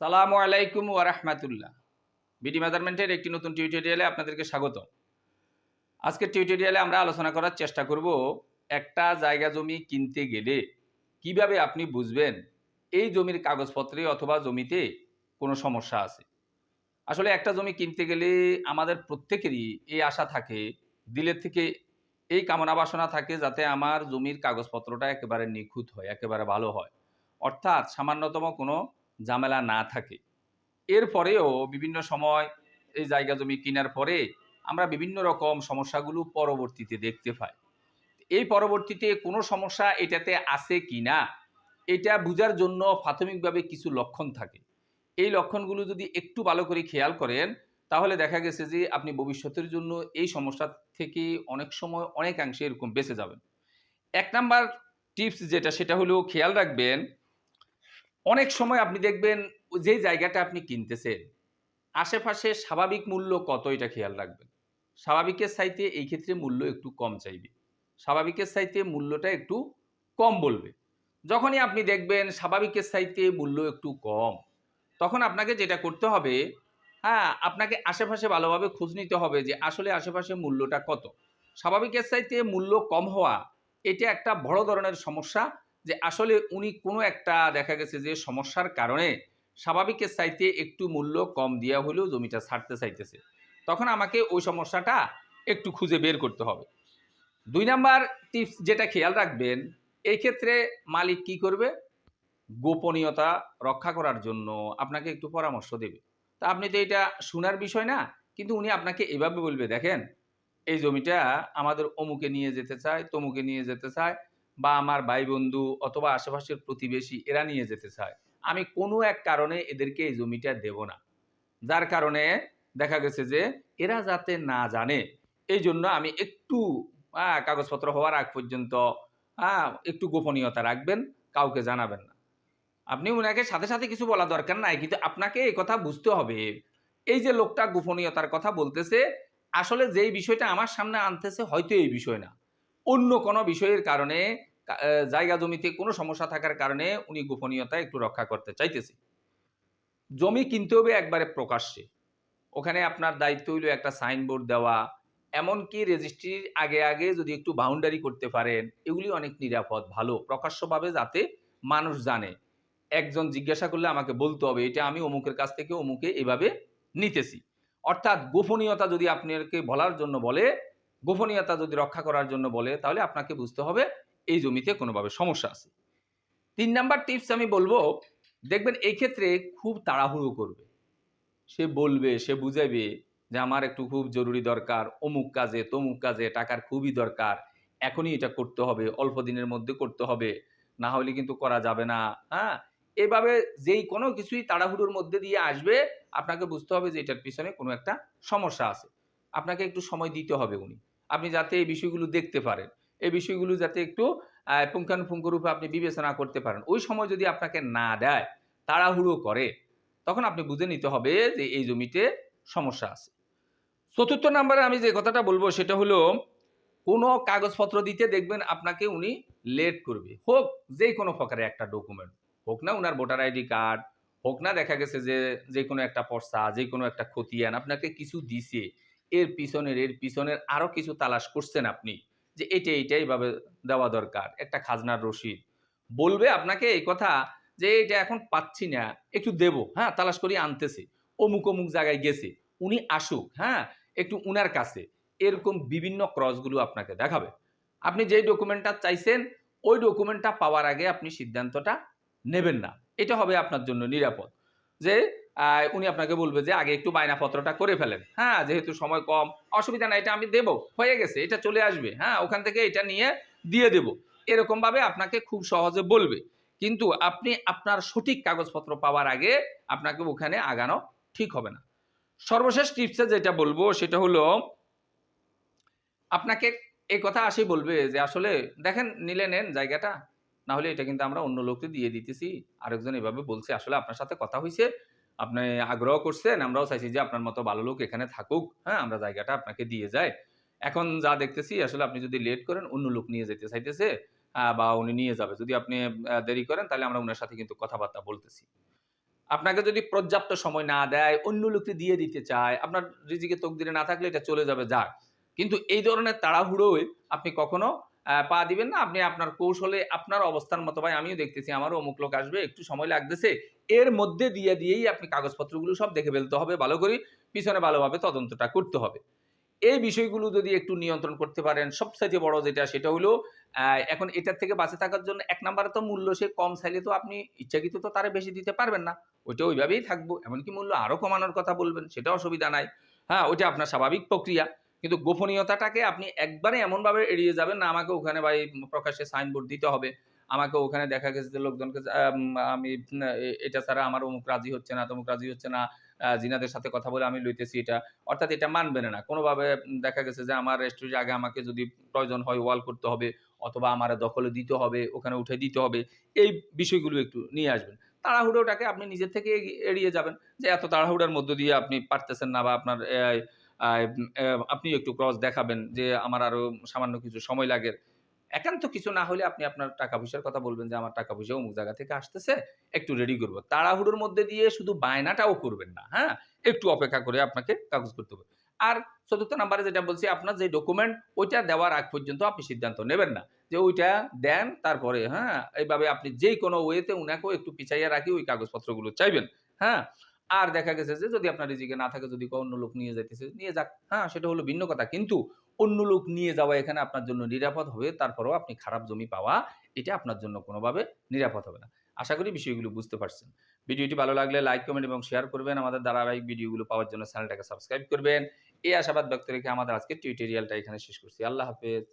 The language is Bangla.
সালামু আলাইকুম ওয়া রাহমাতুল্লাহ। বিডি মেজারমেন্টের একটি নতুন টিউটোরিয়ালে আপনাদেরকে স্বাগত আজকের টিউটোরিয়ালে আমরা আলোচনা করার চেষ্টা করব একটা জায়গা জমি কিনতে গেলে কীভাবে আপনি বুঝবেন এই জমির কাগজপত্রে অথবা জমিতে কোনো সমস্যা আছে? আসলে একটা জমি কিনতে গেলে আমাদের প্রত্যেকেরই এই আশা থাকে, দিলের থেকে এই কামনা বাসনা থাকে যাতে আমার জমির কাগজপত্রটা একেবারে নিখুঁত হয়, একেবারে ভালো হয়। অর্থাৎ সামান্যতম কোনো ঝামেলা না থাকে। এরপরেও বিভিন্ন সময় এই জায়গা জমি কেনার পরে আমরা বিভিন্ন রকম সমস্যাগুলো পরবর্তীতে দেখতে পাই। এই পরবর্তীতে কোনো সমস্যা এটাতে আছে কি না, এটা বুঝার জন্য প্রাথমিকভাবে কিছু লক্ষণ থাকে। এই লক্ষণগুলো যদি একটু ভালো করে খেয়াল করেন, তাহলে দেখা গেছে যে আপনি ভবিষ্যতের জন্য এই সমস্যা থেকে অনেক সময় অনেকাংশে এরকম বেঁচে যাবেন। এক নাম্বার টিপস যেটা, সেটা হলো খেয়াল রাখবেন অনেক সময় আপনি দেখবেন যে জায়গাটা আপনি কিনতেছেন আশেপাশে স্বাভাবিক মূল্য কত এটা খেয়াল রাখবেন। স্বাভাবিকের সাইতে এই ক্ষেত্রে মূল্য একটু কম চাইবে। স্বাভাবিকের সাইতে মূল্যটা একটু কম বলবে। যখনই আপনি দেখবেন স্বাভাবিকের চাইতে মূল্য একটু কম, তখন আপনাকে যেটা করতে হবে হ্যাঁ আপনাকে আশেপাশে ভালোভাবে খোঁজ নিতে হবে যে আসলে আশেপাশে মূল্যটা কত। স্বাভাবিকের চাইতে মূল্য কম হওয়া, এটা একটা বড় ধরনের সমস্যা যে আসলে উনি কোনো একটা দেখা গেছে যে সমস্যার কারণে স্বাভাবিকের চাইতে একটু মূল্য কম দেওয়া হলেও জমিটা ছাড়তে চাইতেছে। তখন আমাকে ওই সমস্যাটা একটু খুঁজে বের করতে হবে। দুই নাম্বার টিপস যেটা খেয়াল রাখবেন এই ক্ষেত্রে মালিক কি করবে? গোপনীয়তা রক্ষা করার জন্য আপনাকে একটু পরামর্শ দেবে। তা আপনি তো এটা শোনার বিষয় না, কিন্তু উনি আপনাকে এভাবে বলবে, দেখেন, এই জমিটা আমাদের অমুকে নিয়ে যেতে চায়, তমুকে নিয়ে যেতে চায় বা আমার ভাই বন্ধু অথবা আশেপাশের প্রতিবেশী এরা নিয়ে যেতে চায়। আমি কোনো এক কারণে এদেরকে এই জমিটা দেব না। যার কারণে দেখা গেছে যে এরা যাতে না জানে এই জন্য আমি একটু কাগজপত্র হওয়ার আগ পর্যন্ত একটু গোপনীয়তা রাখবেন, কাউকে জানাবেন না। আপনি ওনাকে সাথে সাথে কিছু বলা দরকার নাই, কিন্তু আপনাকে এই কথা বুঝতে হবে। এই যে লোকটা গোপনীয়তার কথা বলতেছে, আসলে যেই বিষয়টা আমার সামনে আনতেছে, হয়তো এই বিষয় না। অন্য কোনো বিষয়ের কারণে জায়গা জমিতে কোনো সমস্যা থাকার কারণে উনি গোপনীয়তা একটু রক্ষা করতে চাইতেছে। জমি কিনতে হবে একবারে প্রকাশ্যে। ওখানে আপনার দায়িত্ব হইল একটা সাইনবোর্ড দেওয়া, এমনকি রেজিস্ট্রির আগে আগে যদি একটু বাউন্ডারি করতে পারেন, এগুলি অনেক নিরাপদ, ভালো, প্রকাশ্যভাবে যাতে মানুষ জানে। একজন জিজ্ঞাসা করলে আমাকে বলতে হবে, এটা আমি অমুকের কাছ থেকে অমুকে এভাবে নিতেছি। অর্থাৎ গোপনীয়তা যদি আপনাকে বলার জন্য বলে গোপনীয়তা যদি রক্ষা করার জন্য বলে, তাহলে আপনাকে বুঝতে হবে এই জমিতে কোনোভাবে সমস্যা আছে। তিন নাম্বার টিপস আমি বলব, দেখবেন এই ক্ষেত্রে খুব তাড়াহুড়ো করবে। সে বলবে, সে বুঝাবে যে আমার একটু খুব জরুরি দরকার, অমুক কাজে, তমুক কাজে, টাকার খুবই দরকার, এখনই এটা করতে হবে, অল্প দিনের মধ্যে করতে হবে, না হলে কিন্তু করা যাবে না হ্যাঁ? এভাবে যেই কোনো কিছুই তাড়াহুড়োর মধ্যে দিয়ে আসবে, আপনাকে বুঝতে হবে যে এটার পিছনে কোনো একটা সমস্যা আছে। আপনাকে একটু সময় দিতে হবে উনি। আপনি যাতে এই বিষয়গুলো দেখতে পারেন। এই বিষয়গুলো যাতে একটু আহ, পুঙ্খানুপুঙ্খ রূপে আপনি বিবেচনা করতে পারেন। ওই সময় যদি আপনাকে না দেয় তাড়াহুড়ো করে তখন আপনি বুঝে নিতে হবে যে এই জমিতে সমস্যা আছে। চতুর্থ নাম্বারে আমি যে কথাটা বলব সেটা হলো কোনো কাগজপত্র দিতে দেখবেন আপনাকে উনি লেট করবে। হোক যে কোনো প্রকারে একটা ডকুমেন্ট হোক না উনার ভোটার আইডি কার্ড হোক না দেখা গেছে যে যে কোনো একটা পর্সা যে কোনো একটা খতিয়ান আপনাকে কিছু দিছে। এর পিছনের এর পিছনের আরও কিছু তালাশ করছেন আপনি যে এটা এইটা এইভাবে দেওয়া দরকার, একটা খাজনার রসিদ। বলবে আপনাকে এই কথা যে এটা এখন পাচ্ছি না, একটু দেব হ্যাঁ তালাশ করি আনতেছে। অমুক অমুক জায়গায় গেছে, উনি আসুক হ্যাঁ একটু উনার কাছে। এরকম বিভিন্ন ক্রসগুলো আপনাকে দেখাবে। আপনি যেই ডকুমেন্টটা চাইছেন, ওই ডকুমেন্টটা পাওয়ার আগে আপনি সিদ্ধান্তটা নেবেন না। এটা হবে আপনার জন্য নিরাপদ। যে উনি আপনাকে বলবে যে, আগে একটু বায়নাপত্রটা করে ফেলেন। হ্যাঁ যেহেতু সময় কম, অসুবিধা না এটা আমি দেবো। হয়ে গেছে, এটা চলে আসবে। হ্যাঁ ওখান থেকে এটা নিয়ে দিয়ে দেব। এরকমভাবে আপনাকে খুব সহজে বলবে। কিন্তু আপনি আপনার সঠিক কাগজপত্র পাওয়ার আগে আপনাকে ওখানে আগানো ঠিক হবে না। সর্বশেষ টিপসে যেটা বলব, সেটা হলো, আপনাকে এই কথা আসি বলবে যে, আসলে দেখেন, নিলে নেন জায়গাটা। না হলে এটা কিন্তু আমরা অন্য লোককে দিয়ে দিতেছি। আরেকজন এভাবে বলছে, আসলে আপনার সাথে কথা হয়েছে আপনি আগ্রহ করছেন, আমরাও চাইছি যে আপনার মতো ভালো লোক এখানে থাকুক হ্যাঁ আমরা জায়গাটা আপনাকে দিয়ে যাই। এখন যা দেখতেছি, আসলে আপনি যদি লেট করেন, অন্য লোক নিয়ে যেতে চাইতেছে বা উনি নিয়ে যাবে। যদি আপনি দেরি করেন, তাহলে আমরা ওনার সাথে কিন্তু কথাবার্তা বলতেছি। আপনাকে যদি পর্যাপ্ত সময় না দেয়, অন্য লোককে দিয়ে দিতে চায়, আপনার রিজিকে তকদিরে না থাকলে এটা চলে যাবে যাক। কিন্তু এই ধরনের তাড়াহুড়োয় আপনি কখনো পা দিবেন না। আপনি আপনার কৌশলে আপনার অবস্থান মতো, ভাই, আমিও দেখতেছি, আমারও অমুক লোক আসবে, একটু সময় লাগতেছে। এর মধ্যে দিয়ে দিয়েই আপনি কাগজপত্রগুলো সব দেখে ফেলতে হবে, ভালো করে পিছনে ভালোভাবে তদন্তটা করতে হবে। এই বিষয়গুলো যদি একটু নিয়ন্ত্রণ করতে পারেন, সবচাইতে বড় যেটা, সেটা হলো এখন এটার থেকে বাঁচে থাকার জন্য এক নম্বরে তো মূল্য, সে কম চাইলে তো আপনি ইচ্ছাকৃত তো তারে বেশি দিতে পারবেন না। ওইটা ওইভাবেই থাকব, এমনকি মূল্য আরও কমানোর কথা বলবেন, সেটা অসুবিধা নাই। হ্যাঁ ওইটা আপনার স্বাভাবিক প্রক্রিয়া। কিন্তু গোপনীয়তাটাকে আপনি একবারে এমনভাবে এড়িয়ে যাবেন না, আমাকে ওখানে ভাই প্রকাশ্যে সাইনবোর্ড দিতে হবে, আমাকে ওখানে দেখা গেছে যে লোকজনকে আমি এটা ছাড়া আমার অমুক রাজি হচ্ছে না, তমুক রাজি হচ্ছে না জিনাদের সাথে কথা বলে আমি লইতেছি এটা। অর্থাৎ এটা মানবে না কোনোভাবে দেখা গেছে যে আমার রেস্টুরেন্ট আগে আমাকে যদি প্রয়োজন হয় ওয়াল করতে হবে অথবা আমার দখলে দিতে হবে, ওখানে উঠে দিতে হবে, এই বিষয়গুলো একটু নিয়ে আসবেন। তাড়াহুড়োটাকে আপনি নিজের থেকে এড়িয়ে যাবেন যে এত তাড়াহুড়োর মধ্য দিয়ে আপনি পারতেছেন না বা আপনার আপনি একটু ক্রস দেখাবেন যে আমার আরও সামান্য কিছু সময় লাগে। একান্ত কিছু না হলে আপনি আপনার টাকা পয়সার কথা বলবেন যে আমার টাকা পয়সা অমুক জায়গা থেকে আসতেছে, একটু রেডি করব। তাড়াহুড়োর মধ্যে দিয়ে শুধু বায়নাটাও করবেন না হ্যাঁ? একটু অপেক্ষা করে আপনাকে কাগজ করতে হবে। আর চতুর্থ নাম্বারে যেটা বলছি, আপনার যে ডকুমেন্ট ওইটা দেওয়ার আগ পর্যন্ত আপনি সিদ্ধান্ত নেবেন না যে ওইটা দেন, তারপরে হ্যাঁ? এইভাবে আপনি যেই কোনো ওয়েতে উনাকেও একটু পিছাইয়া রাখি, ওই কাগজপত্রগুলো চাইবেন হ্যাঁ? আর দেখা গেছে যে যদি আপনার রিজিকে না থাকে, যদি অন্য লোক নিয়ে যাইতেছে, নিয়ে যাক। হ্যাঁ সেটা হলো ভিন্ন কথা। কিন্তু অন্য লোক নিয়ে যাওয়া এখানে আপনার জন্য নিরাপদ হবে, তারপরেও আপনি খারাপ জমি পাওয়া, এটা আপনার জন্য কোনোভাবে নিরাপদ হবে না। আশা করি বিষয়গুলো বুঝতে পারছেন। ভিডিওটি ভালো লাগলে লাইক কমেন্ট এবং শেয়ার করবেন। আমাদের ধারাবাহিক ভিডিওগুলো পাওয়ার জন্য চ্যানেলটাকে সাবস্ক্রাইব করবেন। এই আশাবাদ ব্যক্ত রেখে আমাদের আজকে টিউটোরিয়ালটা এখানে শেষ করছি। আল্লাহ হাফেজ।